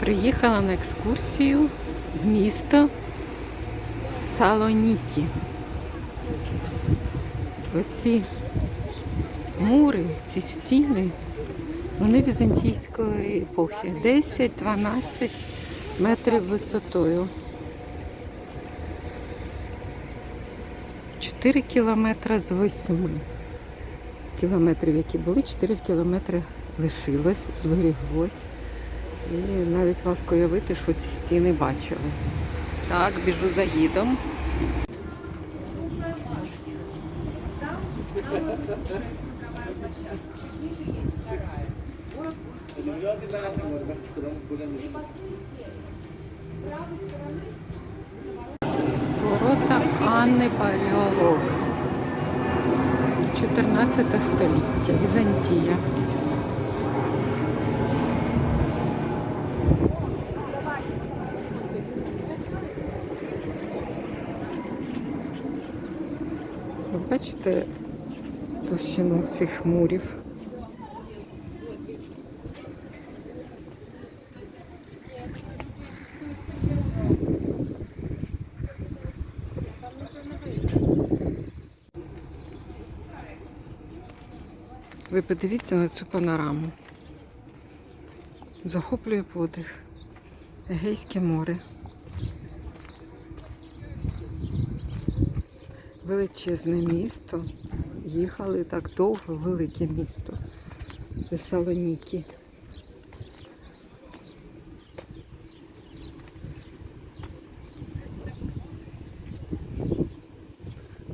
Приїхала на екскурсію в місто Салонікі. Оці мури, ці стіни, вони візантійської епохи. 10-12 метрів висотою. 4 кілометри з 8 кілометрів, які були, 4 кілометри лишилось, зберіглось. І навіть важко уявити, що ці стіни бачили. Так, біжу за гідом. Ворота Анни Палеолог. 14 століття, Візантія. Ви бачите товщину цих мурів. Ви подивіться на цю панораму. Захоплює подих. Егейське море. Величезне місто. Їхали так довго, велике місто. Це Салоніки.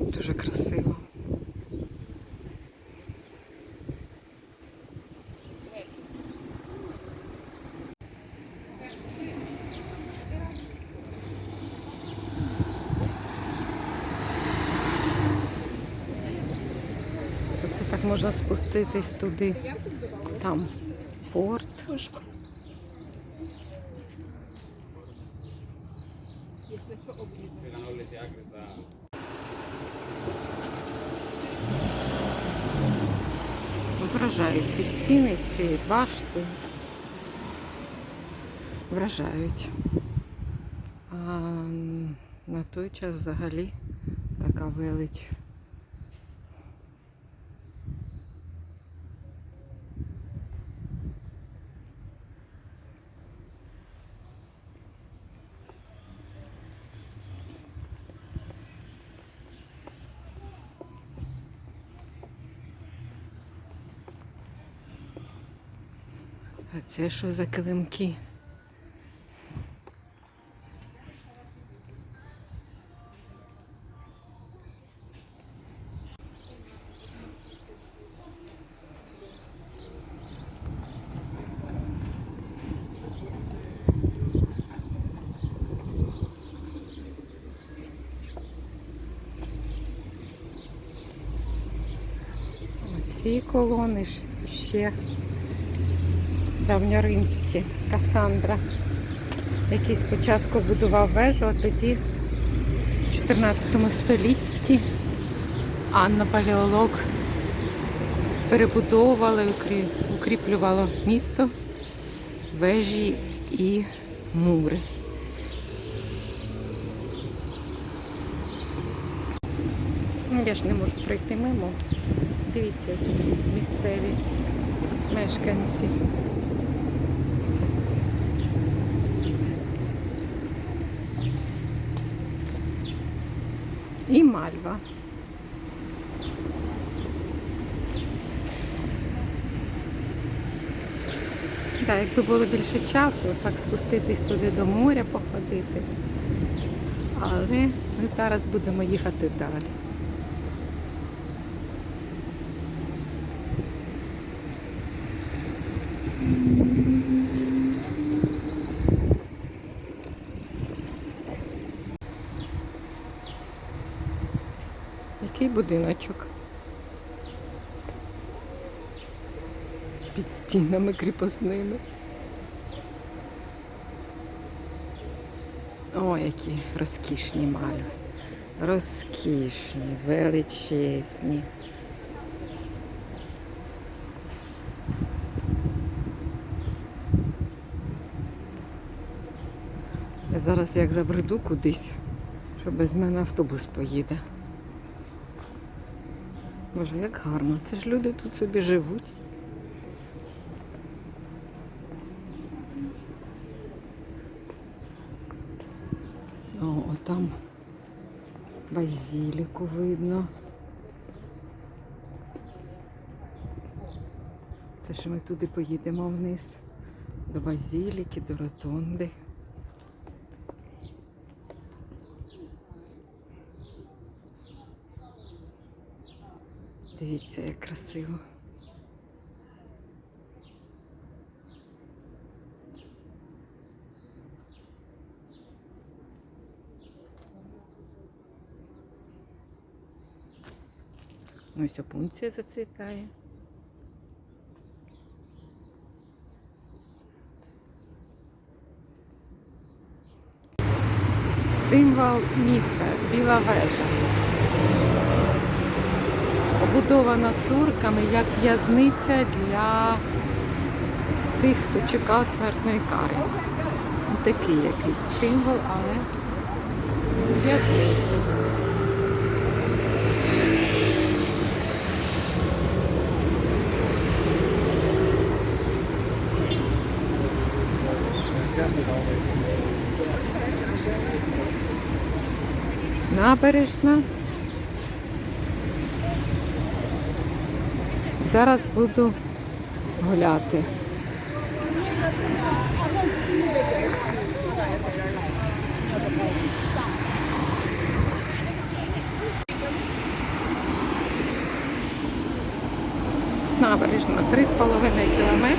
Дуже красиво. Оце так можна спуститись туди. Там порт. Вражають ці стіни, ці башти. Вражають. А на той час взагалі така велич. А це що за килимки? Оці колони ще давньоримські, Касандра, який спочатку будував вежу, а тоді в 14 столітті Анна Палеолог перебудовувала і укріплювала місто, вежі і мури. Ну, Я ж не можу пройти мимо. Дивіться, які місцеві мешканці. І мальва. Так, якби було більше часу, так спуститись туди до моря, походити. Але ми зараз будемо їхати далі. Який будиночок? Під стінами кріпосними. О, які розкішні мальви. Розкішні, величезні. Я зараз як забреду кудись, що без мене автобус поїде. Боже, як гарно. Це ж люди тут собі живуть. О, там базіліку видно. Це що ми туди поїдемо вниз. До базіліки, до ротонди. Дивіться, як красиво. Ось опунція зацвітає. Символ міста Біла вежа. Побудована турками як в'язниця для тих, хто чекав смертної кари. Ну, Такий якийсь символ, але в'язниця. Набережна. Зараз буду гуляти. Набережна 3,5 кілометри.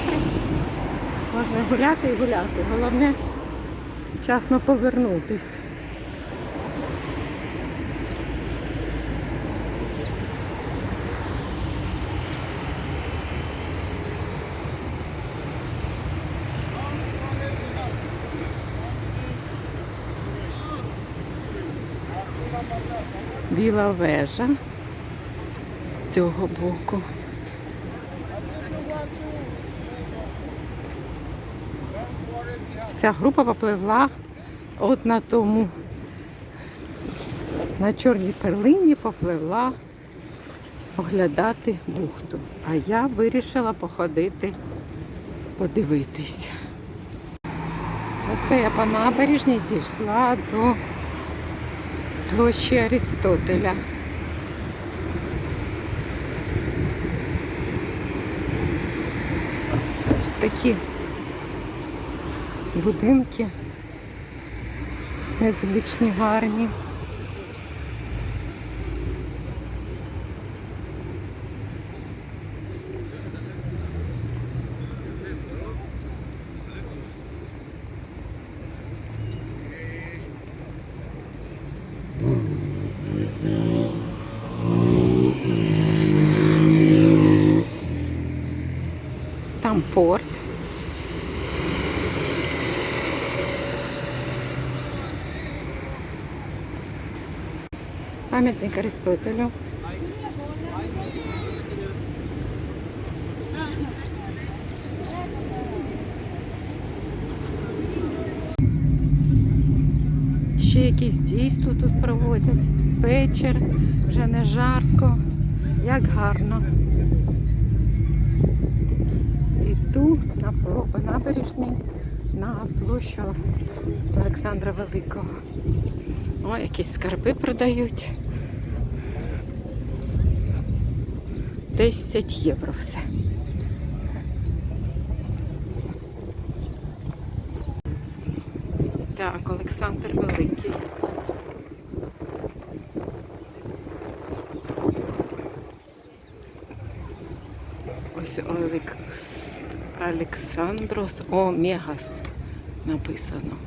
Можна гуляти і гуляти. Головне вчасно повернутись. Біла вежа з цього боку. Вся група попливла от на тому, на чорній перлині попливла оглядати бухту. А я вирішила походити, подивитись. Оце я по набережній дійшла до площі Арістотеля. Такі будинки незвичні, гарні. Порт. Пам'ятник Аристотелю. Ще якісь дійство тут проводять. Вечір, вже не жарко, як гарно. Пло- по набережній на площу Олександра Великого. О, якісь скарби продають. 10 євро все. Так, Олександр Великий. Ось Олек... Олександрос Омегас написано.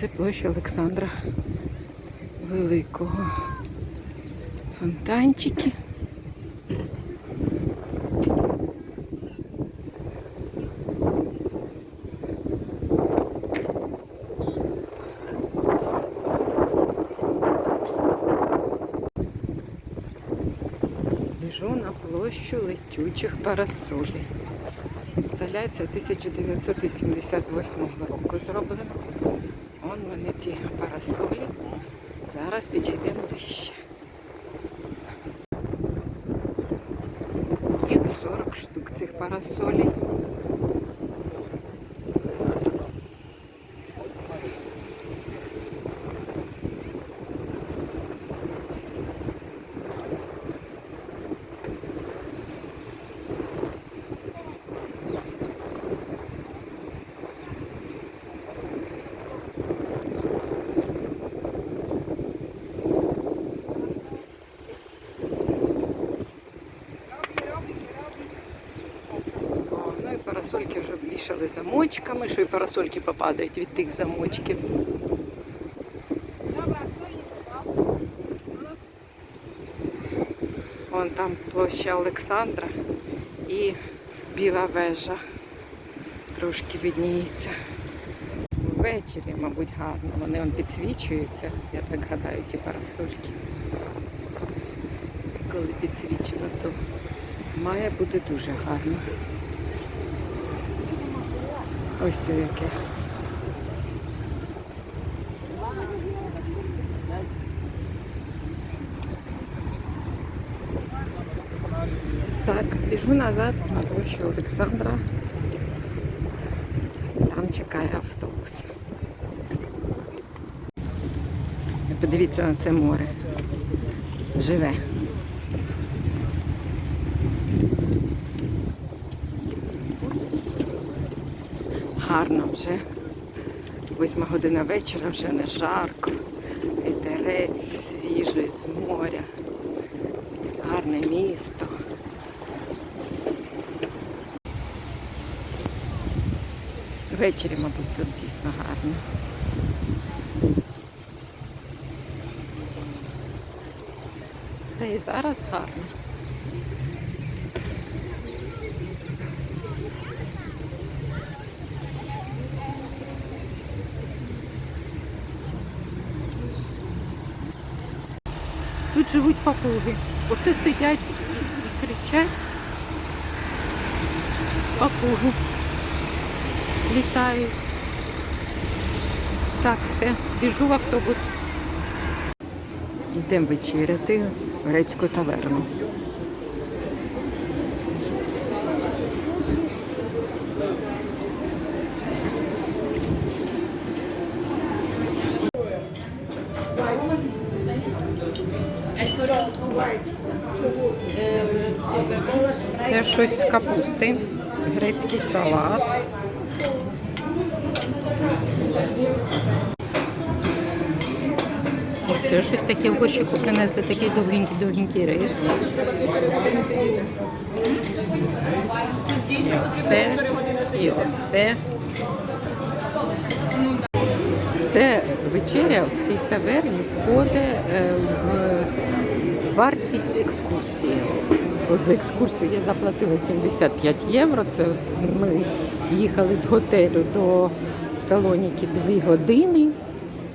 Це площа Олександра Великого. Фонтанчики. Площу летючих парасолів. Інсталяція 1988 року зроблена. Вон вони ті парасолі. Зараз підійдемо ближче. Їх 40 штук цих парасолей. О, ну і парасольки вже обвішали замочками, що і парасольки попадають від тих замочків. Вон там площа Олександра і біла вежа трошки видніється. Ввечері, мабуть, гарно. Вони вам підсвічуються, я так гадаю, ті парасольки. Коли підсвічено, то має бути дуже гарно. Ось яке. Так, біжу назад на площу Олександра. Там чекає автобус. Подивіться на це море. Живе. Гарно вже. Восьма година вечора вже не жарко. Вітерець свіжий з моря. Гарне місто. Ввечері, мабуть, тут дійсно гарно. Та і зараз гарно. Живуть папуги. Оце сидять і, кричать. Папуги. Літають. Так, все, біжу в автобус. Йдемо вечеряти в грецьку таверну. Це щось з капусти, грецький салат. Оце щось таке в горщику принесли, такий довгенький-довгенький рис. І оце, і оце. Це вечеря в цій таверні входить е, в вартість екскурсії. От за екскурсію я заплатила 75 євро. Це ми їхали з готелю до Салоніки 2 години.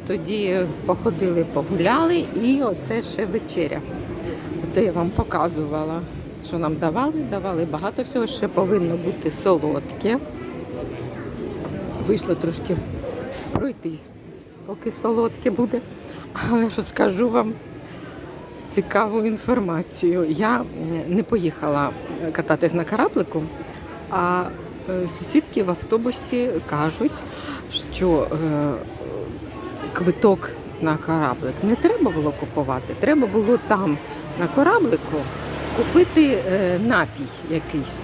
Тоді походили, погуляли і оце ще вечеря. Оце я вам показувала, що нам давали. Давали багато всього, ще повинно бути солодке. Вийшло трошки пройтись, поки солодке буде. Але що скажу вам цікаву інформацію. Я не поїхала кататись на кораблику, а е, сусідки в автобусі кажуть, що е, квиток на кораблик не треба було купувати. Треба було там на кораблику купити е, напій якийсь.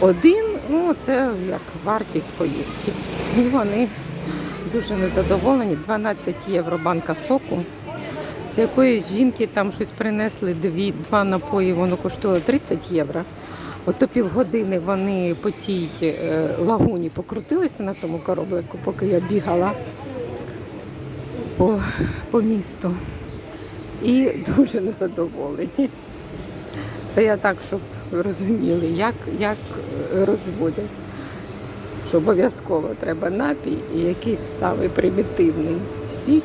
Один, ну це як вартість поїздки. І вони дуже незадоволені. 12 євро банка соку. З якоїсь жінки там щось принесли дві, два напої, воно коштувало 30 євро. Ото півгодини вони по тій е, лагуні покрутилися на тому кораблику, поки я бігала по, по місту. І дуже незадоволені. Це я так, щоб розуміли, як, як розводять. Що обов'язково треба напій і якийсь самий примітивний сік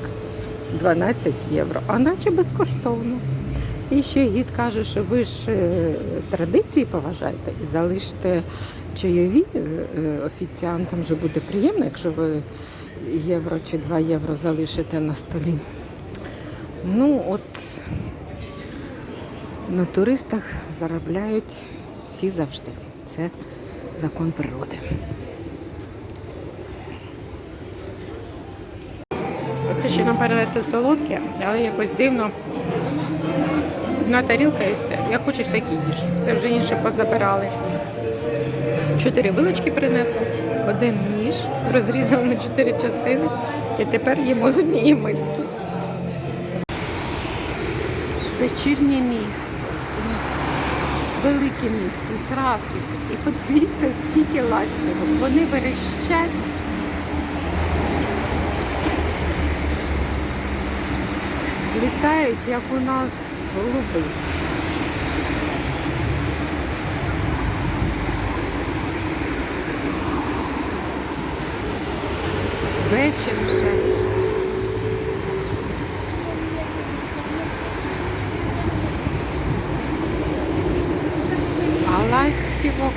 12 євро, а наче безкоштовно. І ще гід каже, що ви ж е, традиції поважаєте і залиште чайові е, е, офіціантам вже буде приємно, якщо ви євро чи 2 євро залишите на столі. Ну, от на туристах заробляють всі завжди. Це закон природи. Оце ще нам перенесли солодке, але якось дивно. Одна тарілка і все. Як хочеш, так і їж. Все вже інше позабирали. Чотири вилочки принесли, один ніж, розрізали на чотири частини і тепер їмо з однієї миски. Вечірнє місто. Велике місто, трафік. І подивіться, скільки ластівок. Вони верещать. Літають, як у нас голуби. Вечір вже. А ластівок.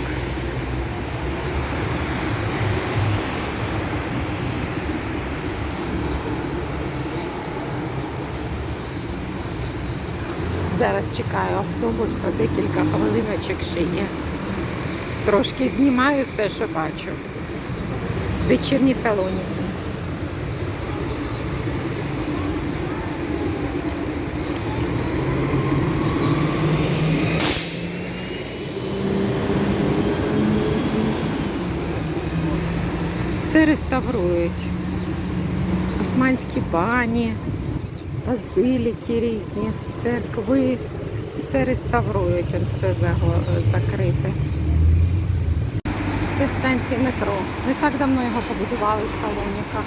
Зараз чекаю автобус, то декілька хвилиночок ще є. Трошки знімаю все, що бачу. Вечірні салоні. Все реставрують. Османські бані, базиліки різні, церкви. Все реставрують, он все закрите. Це станція метро. Не так давно його побудували в Салоніках.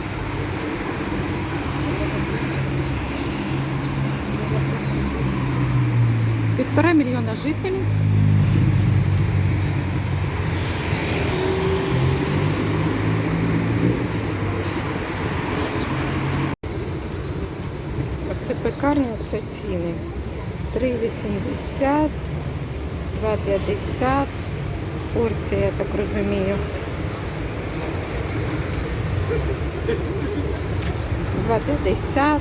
Півтора мільйона жителів. Оце це ціни. 3,80, 2,50. Порція, я так розумію. 2,50.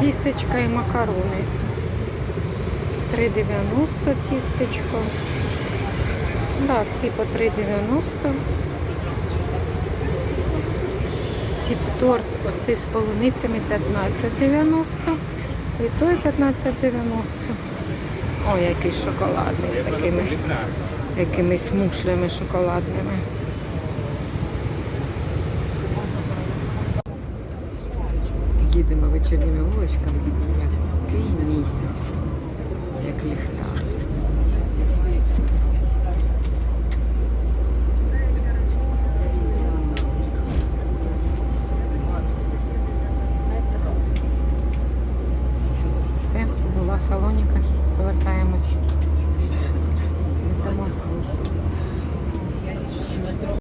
Тістечка і макарони. 3,90 тістечко. Да, всі по 3,90. Тип торт оцей з полуницями 15,90. І той 15,90. Ой, який шоколадний з такими якимись мушлями шоколадними. Їдемо вечірніми вуличками, який місяць, як ліхтар. Все, була